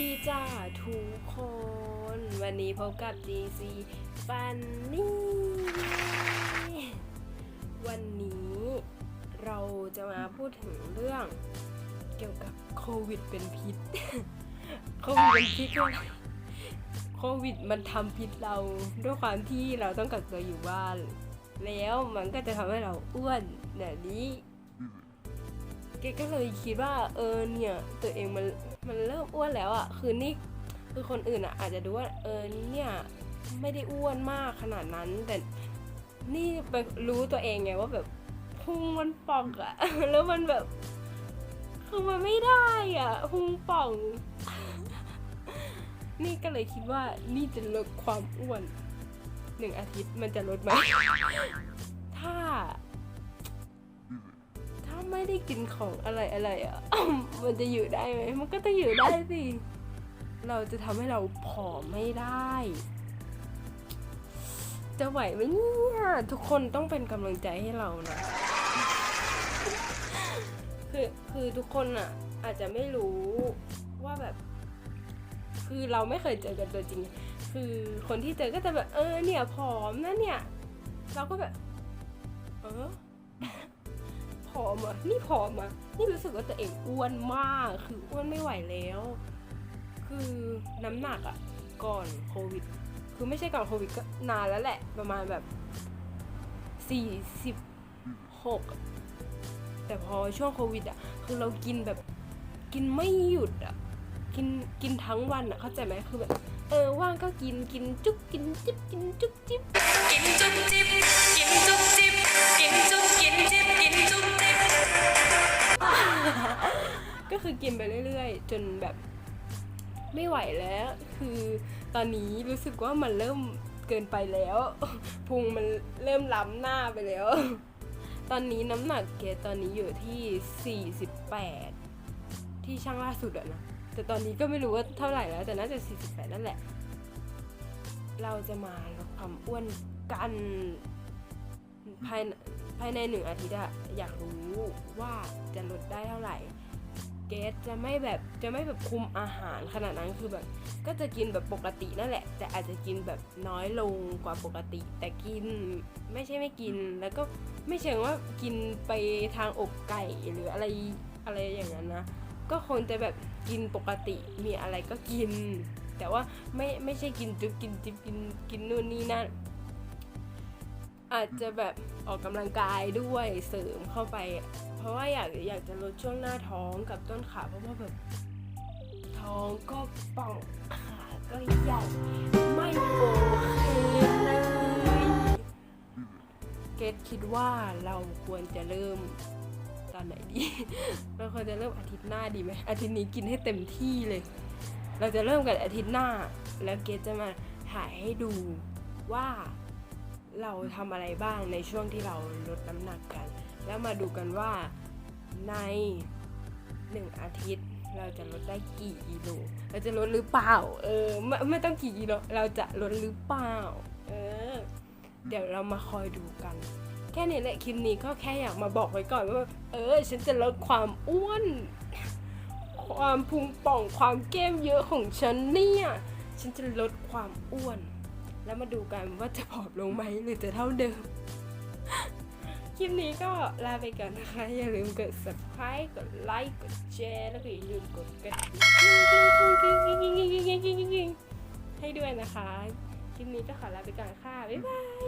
ดีจ้าทุกคน วันนี้พบกับ GC Funny วันนี้เราจะมาพูดถึงเรื่องเกี่ยวกับโควิดเป็นพิษ โควิดเป็นพิษโควิดมันทำพิษเราด้วยความที่เราต้องกักตัวอยู่บ้าน แล้วมันก็จะทำให้เราอ้วนแบบนี้ เกก็เลยคิดว่าเออเนี่ยตัวเองมัน มันเริ่มอ้วนแล้วอะ่ะคือนี่คือคนอื่นอะ่ะอาจจะดูว่าเออเนี่ยไม่ได้อ้วนมากขนาดนั้น แต่นี่ไปรู้ตัวเองไงว่าแบบพุงมันป่องอะ่ะแล้วมันแบบคือมันไม่ได้อะ่ะพุงป่อง นี่ก็เลยคิดว่านี่จะลดความอ้วนหนึ่งอาทิตย์มันจะลดไหมถ้าถ้า ไม่ได้กินของอะไรอะไรอะ มันจะอยู่ได้ไหมมันก็ต้องอยู่ได้สิ เราจะทำให้เราผอมไม่ได้ จะไหวไหมเนี่ยทุกคนต้องเป็นกำลังใจให้เรานะคือคือทุกคนอะ อาจจะไม่รู้ว่าแบบ คือเราไม่เคยเจอกันตัวจริง คือคนที่เจอก็จะแบบ เออเนี่ยผอมนะเนี่ย เราก็แบบ เออผอ มอะนี่ผอมอะนี่รู้สึกว่าตัวเองอ้วนมาก คืออ้วนไม่ไหวแล้ว คือน้ำหนักอะ ก่อนโควิด คือไม่ใช่ก่อนโควิดก็นานแล้วแหละ ประมาณแบบสี่สิบหกแต่พอช่วงโควิดอะ คือเรากินแบบกินไม่หยุดอะ กินกินทั้งวันอะ เข้าใจไหมคือแบบ เออว่างก็กินกินจุ๊บกินจิ๊บกินจุ๊บจิ๊บกินจุ๊บจิ๊บกินจุ๊บจิ๊บกินจุ๊บกินจิ๊บกินจุ๊บจิ๊บก็คือกินไปเรื่อยๆ จนแบบไม่ไหวแล้ว คือตอนนี้รู้สึกว่ามันเริ่มเกินไปแล้วพุงมันเริ่มล้ำหน้าไปแล้ว ตอนนี้น้ำหนักเกตอนนี้อยู่ที่ 48 ที่ช่างล่าสุดอะนะ แต่ตอนนี้ก็ไม่รู้ว่าเท่าไหร่แล้ว แต่น่าจะ 48 นั่นแหละ เราจะมาลดความอ้วนกันภายในภายในหนึ่งอาทิตย์อะอยากรู้ว่าจะลดได้เท่าไหร่ เกสจะไม่แบบจะไม่แบบคุมอาหารขนาดนั้นคือแบบ ก็จะกินแบบปกตินั่นแหละ แต่อาจจะกินแบบน้อยลงกว่าปกติ แต่กินไม่ใช่ไม่กิน แล้วก็ไม่เชิงว่ากินไปทางอกไก่หรืออะไรอะไรอย่างนั้นนะ ก็คงจะแบบกินปกติมีอะไรก็กิน แต่ว่าไม่ไม่ใช่กินจุ๊บกินจิ๊บกินกินนู่นนี่นั่นอาจจะแบบออกกำลังกายด้วยเสริมเข้าไป เพราะว่าอยากอยากจะลดช่วงหน้าท้องกับต้นขาเพราะว่าแบบท้องก็ป่องขาก็ใหญ่ไม่โอเคเลยเกดคิดว่าเราควรจะเริ่ม ตอนไหนดี เราควรจะเริ่มอาทิตย์หน้าดีไหมอาทิตย์นี้กินให้เต็มที่เลย เราจะเริ่มกันอาทิตย์หน้า แล้วเกดจะมาถ่ายให้ดูว่าเราทำอะไรบ้างในช่วงที่เราลดน้ำหนักกัน แล้วมาดูกันว่าในหนึ่งอาทิตย์เราจะลดได้กี่กิโล เราจะลดหรือเปล่า เออไม่ไม่ต้องกี่กิโล เราจะลดหรือเปล่า เออ เดี๋ยวเรามาคอยดูกัน แค่นี้แหละคลิปนี้ก็แค่อยากมาบอกไว้ก่อนว่าเออ ฉันจะลดความอ้วน ความพุงป่องความแก้มเยอะของฉันเนี่ย ฉันจะลดความอ้วน แล้วมาดูกันว่าจะผอมลงไหมหรือจะเท่าเดิม คลิปนี้ก็ลาไปก่อนนะคะ อย่าลืมกด subscribe กดไลค์กดแชร์แล้วก็อย่าลืมกดกระดิ่งให้ด้วยนะคะ คลิปนี้ก็ขอลาไปก่อนค่ะ บ๊ายบาย